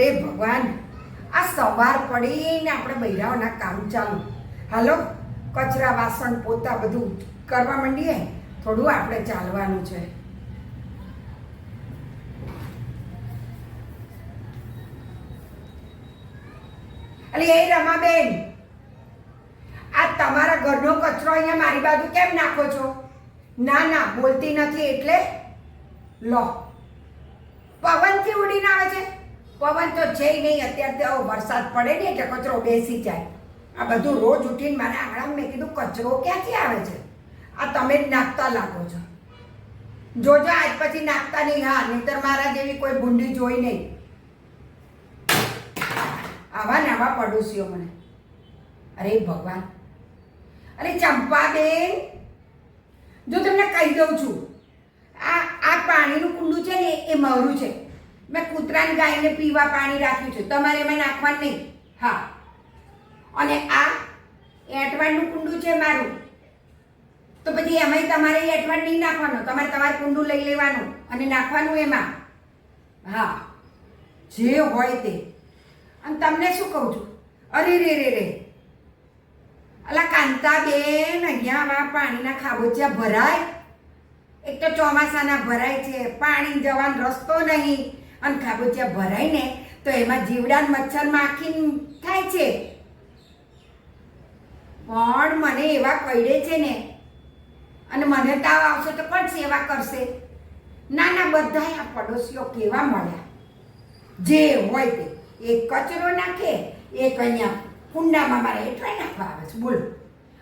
અરે ભગવાન. આ સવાર પડીને આપણે બૈરાઓના કામ ચાલુ. હાલો, કચરા વાસણ, પોતા બધું કરવા માંડીએ. થોડું આપણે ચાલવાનું છે. અલી, એ રમાબેન, આ તમારા ઘરનો કચરો અહીંયા મારી બાજુ કેમ નાખો છો? ના ના, બોલતી નથી એટલે લો. પવનથી ઉડીને આવે છે. પવન તો છે નહીં, અત્યારે તો વરસાદ પડે ને એટલે કચરો બેસી જાય. આ બધું રોજ ઉઠીને મારા આંગણામાં મેં કીધું, કચરો ક્યાંથી આવે છે? આ તમે જ નાખતા લાગો છો. જોજો, આજ પછી નાખતા નહીં. હા, નહીતર મારા જેવી કોઈ ભૂંડી જોઈ નહીં. આવા ને આવા પડોશીઓ મને. અરે ભગવાન. અરે ચંપાબેન, જો તમને કહી દઉં છું, આ આ પાણીનું કુંડું છે ને, એ મારું છે. મેં કૂતરાની ગાયને પીવા પાણી રાખ્યું છે. તમારે એમાં નાખવાનું નહીં. હા. અને આ એટવાડનું કુંડું છે મારું. તો પછી એમાંય તમારે એટવાડ નહીં નાખવાનું. તમારે તમારું કુંડું લઈ લેવાનું અને નાખવાનું એમાં. હા. જે હોય તે. અને તમને શું કહું છું? અરે રે રે રે. અલા કાંતાબેન, અહીંયા આવા પાણીના ખાબોચિયા ભરાય. એક તો ચોમાસાના ભરાય છે. પાણી જવાનો રસ્તો નહીં. અને ખાબોચિયા ભરાય ને તો એમાં જીવડાન મચ્છર માખી થાય છે. પણ મને એવા કહીડે છે ને, અને મને તાવ આવશે તો પણ સેવા કરશે. ના ના બધા આ પડોશીઓ કેવા મળ્યા? જે હોય તે. એક કચરો નાખે, એક અહીંયા કુંડામાં મારે એટલાય નાખવા આવે છે. બોલો.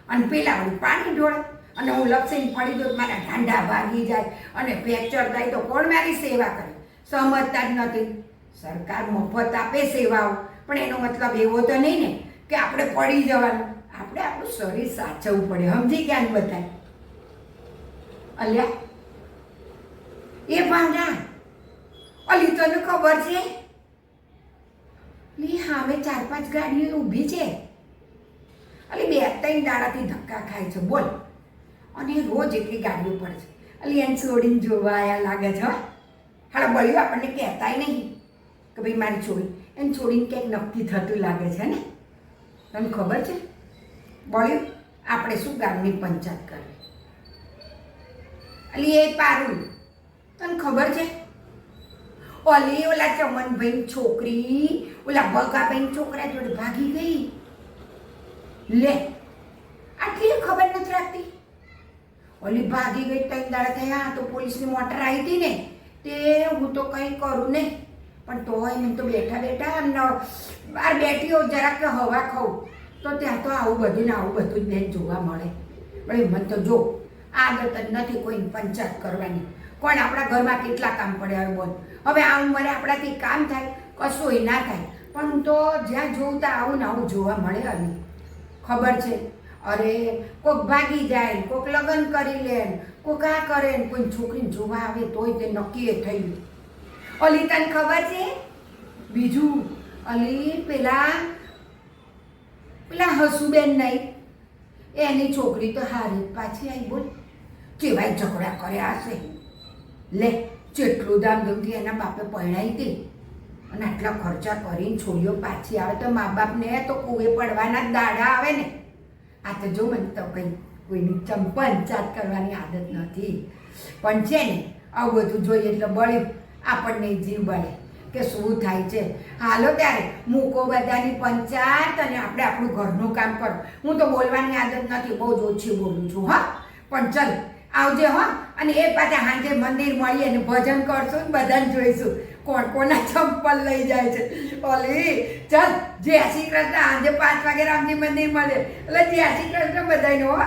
અને પેલા હું પાણી ઢોળે, અને હું લપસીને પડી દઉં મારા ઢાંઢા ભાગી જાય, અને ફ્રેક્ચર થાય તો કોણ મારી સેવા કરે? સમજતા જ નથી. સરકાર મફત આપે સેવાઓ. પણ એનો મતલબ એવો તો નહીં ને કે આપણે પડી જવાનું. આપણે આપણું શરીર સાચવવું પડે. સમજી ક્યાં બધાય? અલ્યા, એ ભાંગા અલી, તને ખબર છે? લી સામે ચાર પાંચ ગાડીઓ ઊભી છે. અલી, બે ત્રણ દાડાથી ધક્કા ખાય છે. બોલ. અને રોજ એટલી ગાડીઓ પડે છે. અલી એને છોડીને જોવા આયા લાગે છે, હો. હાલા બળ્યું આપણને કહેતાય નહીં કે ભાઈ મારી છોડી. એને છોડીને ક્યાંક નક્કી થતું લાગે છે ને? તને ખબર છે? બળ્યું આપણે શું ગામની પંચાયત કરવી? અલી, એ પારું તને ખબર છે? ઓલી ઓલા ચમનભાઈ છોકરી, ઓલા બગાભાઈ છોકરા જોડે ભાગી ગઈ? લે, આટલી ખબર નથી રાખતી? ઓલી ભાગી ગઈ, ત્રણ દાડા થયા, તો પોલીસની મોટર આવી હતી ને? તે હું તો કંઈ કરું નહીં. પણ તોય મેં તો બેઠા બેઠા બહાર બેઠી હોઉં જરાક હવા ખાઉં. તો ત્યાં તો આવું બધું ને આવું બધું જ બેન જોવા મળે. પણ મને તો જો આદત જ નથી કોઈ પંચાયત કરવાની. કોણ આપણા ઘરમાં કેટલા કામ પડે હોય બોલ. હવે આ ઉંમરે આપણાથી કામ થાય, કશું ના થાય. પણ હું તો જ્યાં જોઉં ત્યાં આવું ને આવું જોવા મળે હવે ખબર છે? અરે, કોક ભાગી જાય, કોક લગ્ન કરી લે કોક આ કરે ને કોઈ છોકરીને જોવા આવે તોય તે નક્કી થયું અલી, તને ખબર છે? બીજું, અલી, પેલા પેલા હસુબેન નહીં. એની છોકરી તો હારી પાછી આવી બોલ. કેવાય ઝઘડા કર્યા હશે. લે, જેટલું ધામધૂમથી એના બાપે પરણાવી હતી અને આટલા ખર્ચા કરીને છોડીઓ પાછી આવે તો મા બાપને તો કુએ પડવાના દાડા આવે ને. આ તો જો મને તો કંઈ કોઈની ચંપંચાત કરવાની આદત નથી. પણ છે ને, આવું બધું જોઈએ એટલે બળ્યું આપણને જીવ બળે કે શું થાય છે. હાલો ત્યારે, મૂકો બધાની પંચાયત અને આપણે આપણું ઘરનું કામ કરો. હું તો બોલવાની આદત નથી, બહુ જ ઓછી બોલું છું, હા. પણ ચલ, આવજે, હો. અને એ પાછા સાંજે મંદિર મળીએ અને ભજન કરશું ને બધાને જોઈશું. કોણ કોના ચંપલ લઈ જાય છે. ઓલી, ચલ, જય શ્રી કૃષ્ણ સાંજે પાંચ વાગે રામજી મંદિર મળે. એટલે જય શ્રી કૃષ્ણ બધાને હો.